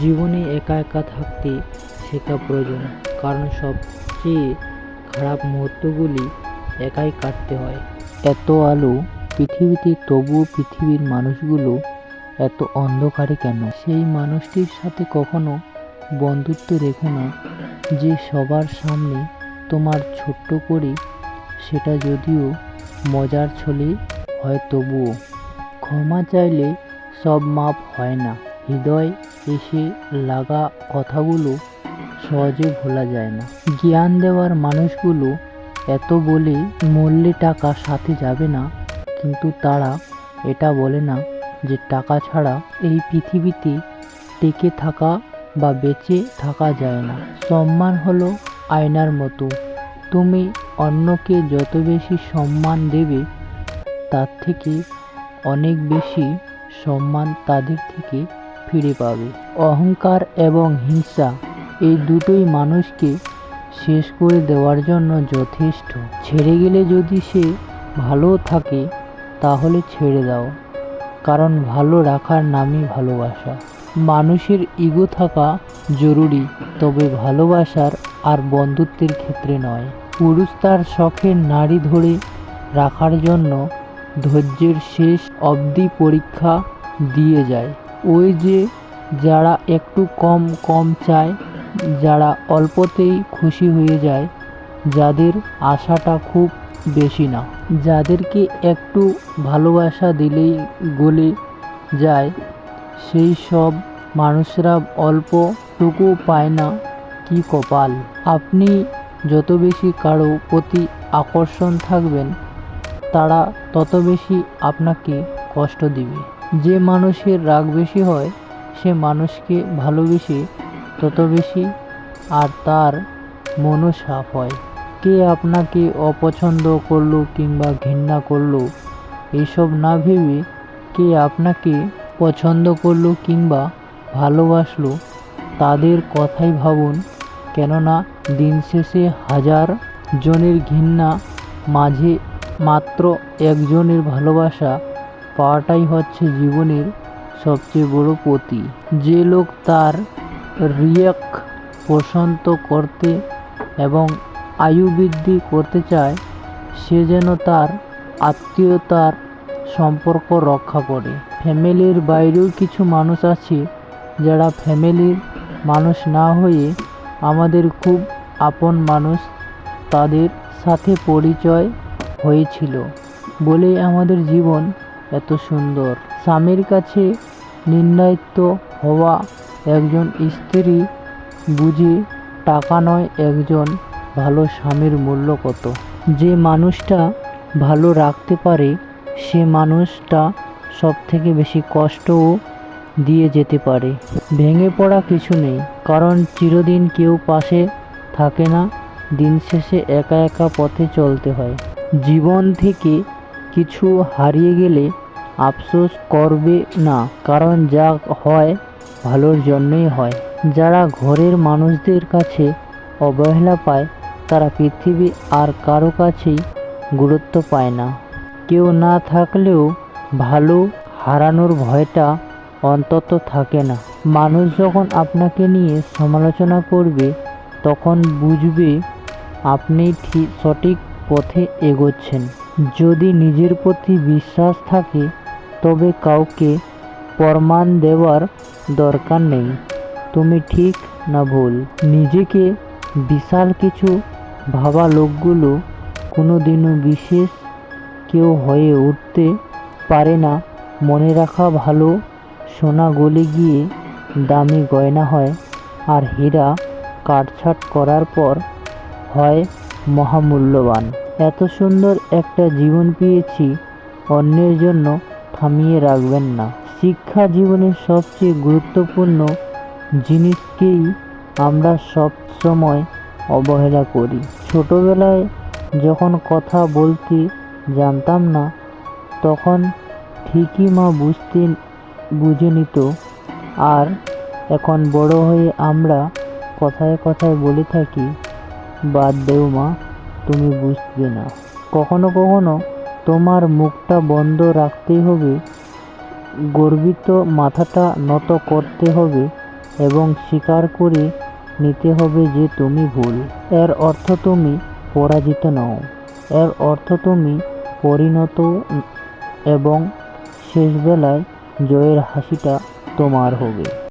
জীবনে একা একা থাকতে শেখা প্রয়োজন। কারণ সবচেয়ে খারাপ মুহূর্তগুলি একাই কাটতে হয়। এত আলো পৃথিবীতে, তবুও পৃথিবীর মানুষগুলো এত অন্ধকারে কেন? সেই মানুষটির সাথে কখনো বন্ধুত্ব রেখো না, যে সবার সামনে তোমার ছোট্ট করে সেটা যদিও মজার ছলে হয়, তবুও। ক্ষমা চাইলে সব মাপ হয় না। হৃদয় এসে লাগা কথাগুলো সহজে ভোলা যায় না। জ্ঞান দেওয়ার মানুষগুলো এত বলে মূল্যে টাকা সাথে যাবে না, কিন্তু তারা এটা বলে না যে টাকা ছাড়া এই পৃথিবীতে টেকে থাকা বা বেঁচে থাকা যায় না। সম্মান হলো আয়নার মতো। তুমি অন্যকে যত বেশি সম্মান দেবে, তার থেকে অনেক বেশি সম্মান তাদের থেকে ফিরে পাবে। অহংকার এবং হিংসা এই দুটোই মানুষকে শেষ করে দেওয়ার জন্য যথেষ্ট। ছেড়ে গেলে যদি সে ভালো থাকে, তাহলে ছেড়ে দাও। কারণ ভালো রাখার নামই ভালোবাসা। মানুষের ইগো থাকা জরুরি, তবে ভালোবাসার আর বন্ধুত্বের ক্ষেত্রে নয়। পুরুষ তার শখের নারী ধরে রাখার জন্য ধৈর্যের শেষ অবধি পরীক্ষা দিয়ে যায়। ওই যে যারা একটু কম কম চায়, যারা অল্পতেই খুশি হয়ে যায়, যাদের আশাটা খুব বেশি না। যাদেরকে একটু ভালোবাসা দিলেই গলে যায়, সেই সব মানুষরা অল্পটুকু পায় না কি কপাল। আপনি যত বেশি কারও প্রতি আকর্ষণ থাকবেন, তারা তত বেশি আপনাকে কষ্ট দিবে। যে মানুষের রাগ বেশি হয়, সে মানুষকে ভালোবেসে তত বেশি, আর তার মনও সাফ হয়। কে আপনাকে অপছন্দ করল কিংবা ঘৃণা করল এইসব না ভেবে কে আপনাকে পছন্দ করল কিংবা ভালোবাসলো, তাদের কথাই ভাবুন। কেননা দিন শেষে হাজার জনের ঘৃণা, মাঝে মাত্র একজনের ভালোবাসা পাওয়াটাই হচ্ছে জীবনের সবচেয়ে বড় পতি। যে লোক তার রিয়াক প্রশান্ত করতে এবং আয়ু বৃদ্ধি করতে চায়, সে যেন তার আত্মীয়তার সম্পর্ক রক্ষা করে। ফ্যামিলির বাইরেও কিছু মানুষ আছে যারা ফ্যামিলির মানুষ না হয়ে আমাদের খুব আপন মানুষ তাদের সাথে পরিচয় হয়েছিল বলেই আমাদের জীবন এত সুন্দর। স্বামীর কাছে নির্ণায়িত হওয়া একজন স্ত্রী বুঝে টাকা নয়, একজন ভালো স্বামীর মূল্য কত? যে মানুষটা ভালো রাখতে পারে, সে মানুষটা সব থেকে বেশি কষ্টও দিয়ে যেতে পারে। ভেঙে পড়া কিছু নেই, কারণ চিরদিন কেউ পাশে থাকে না, দিন শেষে একা একা পথে চলতে হয়। জীবন থেকে কিছু হারিয়ে গেলে আফসোস করবে না, কারণ যা হয় ভালোর জন্যই হয়। যারা ঘরের মানুষদের কাছে অবহেলা পায়, তারা পৃথিবী আর কারও কাছেই গুরুত্ব পায় না। কেউ না থাকলেও ভালো হারানোর ভয়টা অন্তত থাকে না। মানুষ যখন আপনাকে নিয়ে সমালোচনা করবে, তখন বুঝবে আপনি ঠিক সঠিক পথে এগোচ্ছেন। যদি নিজের প্রতি বিশ্বাস থাকে, তবে কাউকে প্রমাণ দেওয়ার দরকার নেই। তুমি ঠিক না ভুল। নিজেকে বিশাল কিছু ভাবা লোকগুলো কোনো দিনও বিশেষ কেউ হয়ে উঠতে পারে না। মনে রাখা ভালো, সোনা গলে গিয়ে দামি গয়না হয় আর হীরা কাটছাট করার পর হয় মহামূল্যবান। এত সুন্দর একটা জীবন পেয়েছি, অন্যের জন্য থামিয়ে রাখবেন না। শিক্ষা জীবনের সবচেয়ে গুরুত্বপূর্ণ জিনিসকেই আমরা সব সময় অবহেলা করি। ছোটবেলায় যখন কথা বলতে জানতাম না, তখন ঠিকই মা বুঝতে বুঝে নিত, আর এখন বড় হয়ে আমরা কথায় কথায় বলে থাকি, বাদ দেও মা। তুমি বুঝবে না। কখনো কখনো তোমার মুখটা বন্ধ রাখতে হবে, গর্বিত মাথাটা নত করতে হবে এবং স্বীকার করে নিতে হবে যে তুমি ভুল। এর অর্থ তুমি পরাজিত নও। এর অর্থ তুমি পরিণত এবং শেষবেলায় জয়ের হাসিটা তোমার হবে।